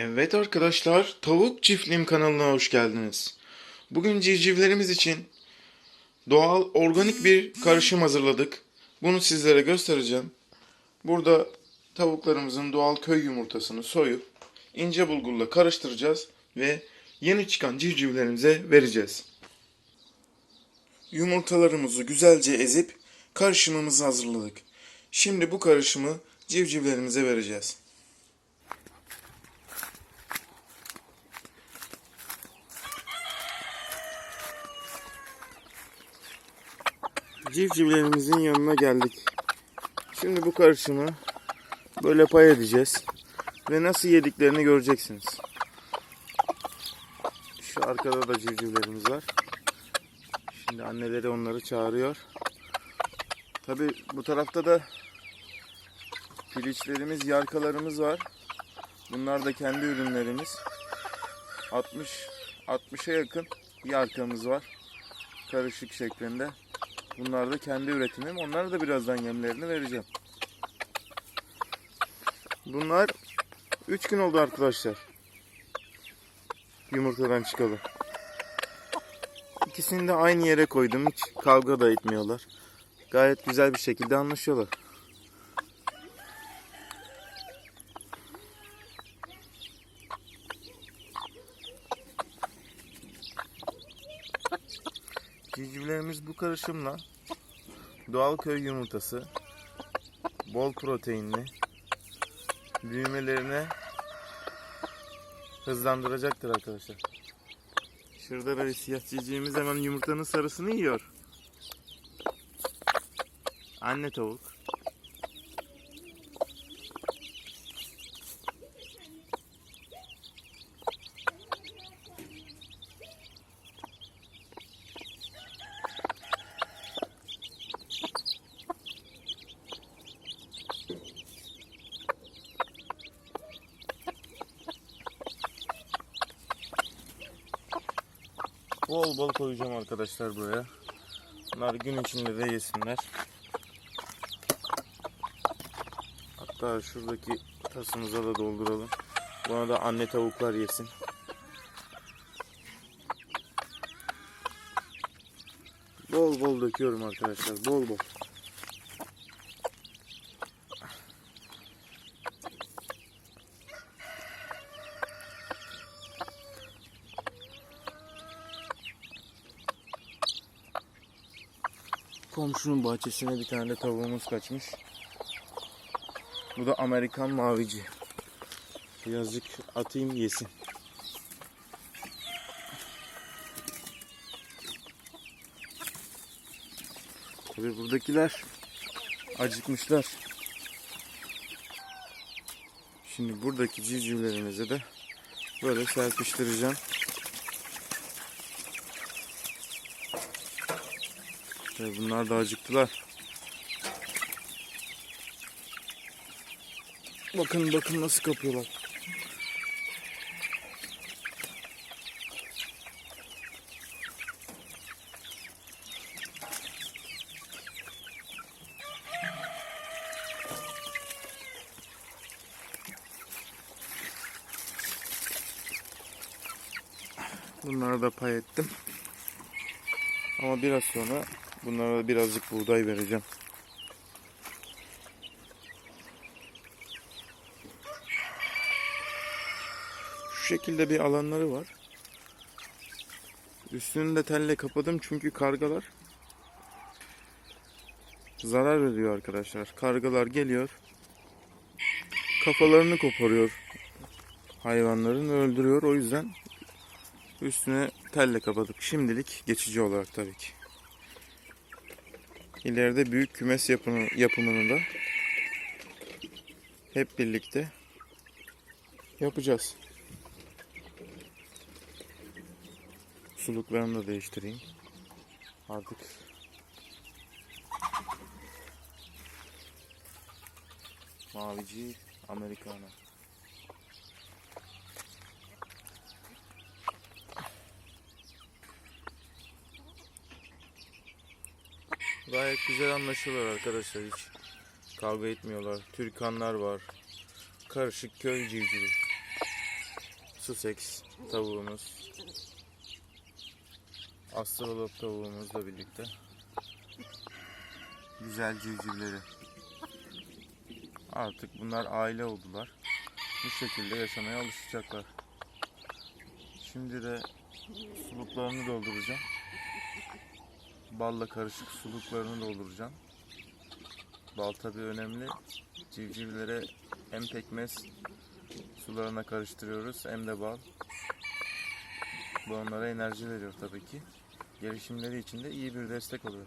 Evet arkadaşlar, Tavuk Çiftliğim kanalına hoş geldiniz. Bugün civcivlerimiz için doğal, organik bir karışım hazırladık. Bunu sizlere göstereceğim. Burada tavuklarımızın doğal köy yumurtasını soyup ince bulgurla karıştıracağız ve yeni çıkan civcivlerimize vereceğiz. Yumurtalarımızı güzelce ezip karışımımızı hazırladık. Şimdi bu karışımı civcivlerimize vereceğiz. Civcivlerimizin yanına geldik. Şimdi bu karışımı böyle pay edeceğiz. Ve nasıl yediklerini göreceksiniz. Şu arkada da civcivlerimiz var. Şimdi anneleri onları çağırıyor. Tabi bu tarafta da piliçlerimiz, yarkalarımız var. Bunlar da kendi ürünlerimiz. 60 60'a yakın yarkamız var. Karışık şeklinde. Bunlar da kendi üretimim. Onlara da birazdan yemlerini vereceğim. Bunlar 3 gün oldu arkadaşlar. Yumurtadan çıkalı. İkisini de aynı yere koydum. Hiç kavga da etmiyorlar. Gayet güzel bir şekilde anlaşıyorlar. Civcivlerimiz bu karışımla doğal köy yumurtası, bol proteinli, büyümelerini hızlandıracaktır arkadaşlar. Şurada böyle siyah civcivimiz hemen yumurtanın sarısını yiyor. Anne tavuk. Bol bol koyacağım arkadaşlar buraya. Bunlar gün içinde de yesinler. Hatta şuradaki tasımıza da dolduralım. Buna da anne tavuklar yesin. Bol bol döküyorum arkadaşlar. Bol bol. Komşunun bahçesine bir tane de tavuğumuz kaçmış. Bu da Amerikan mavici. Birazcık atayım yesin. Tabii buradakiler acıkmışlar. Şimdi buradaki civcivlerimize de böyle serpiştireceğim. Tabii bunlar da acıktılar. Bakın bakın nasıl kapıyorlar. Bunları da pay ettim. Ama biraz sonra bunlara birazcık buğday vereceğim. Şu şekilde bir alanları var. Üstünü de telle kapadım çünkü kargalar zarar veriyor arkadaşlar. Kargalar geliyor. Kafalarını koparıyor hayvanların öldürüyor. O yüzden üstüne telle kapadık. Şimdilik geçici olarak tabii ki. İleride büyük kümes yapımı, yapımını da hep birlikte yapacağız. Suluklarını da değiştireyim. Artık mavici Americana. Gayet güzel anlaşıyorlar arkadaşlar hiç. Kavga etmiyorlar. Türkanlar var. Karışık köy civcivi. Sussex tavuğumuz. Astrolog tavuğumuzla birlikte. Güzel civcivleri. Artık bunlar aile oldular. Bu şekilde yaşamaya alışacaklar. Şimdi de suluklarını dolduracağım. Balla karışık suluklarını dolduracağım. Bal tabi önemli. Civcivlere hem pekmez sularına karıştırıyoruz hem de bal. Bu onlara enerji veriyor tabii ki. Gelişimleri için de iyi bir destek oluyor.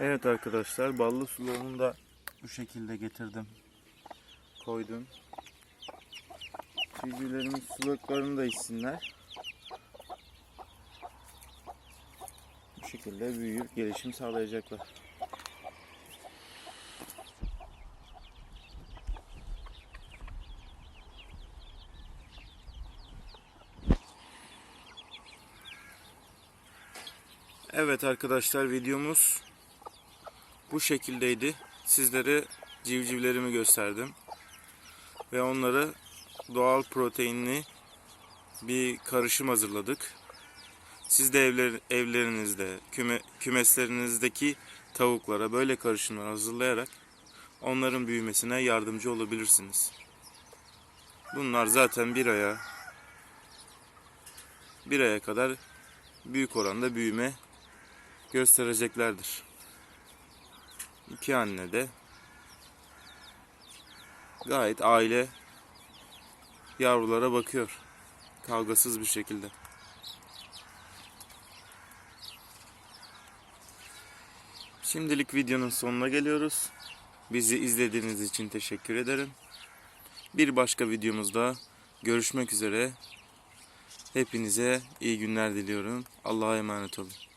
Evet arkadaşlar ballı suluğumu da bu şekilde getirdim. Koydum. Civcivlerimiz suluklarını da içsinler. Bu şekilde büyüyüp gelişim sağlayacaklar. Evet arkadaşlar videomuz bu şekildeydi. Sizlere civcivlerimi gösterdim. Ve onları doğal proteinli bir karışım hazırladık. Siz de evler, evlerinizde, küme, kümeslerinizdeki tavuklara böyle karışımlar hazırlayarak onların büyümesine yardımcı olabilirsiniz. Bunlar zaten bir aya bir aya kadar büyük oranda büyüme göstereceklerdir. İki anne de gayet aile yavrulara bakıyor. Kavgasız bir şekilde. Şimdilik videonun sonuna geliyoruz. Bizi izlediğiniz için teşekkür ederim. Bir başka videomuzda görüşmek üzere. Hepinize iyi günler diliyorum. Allah'a emanet olun.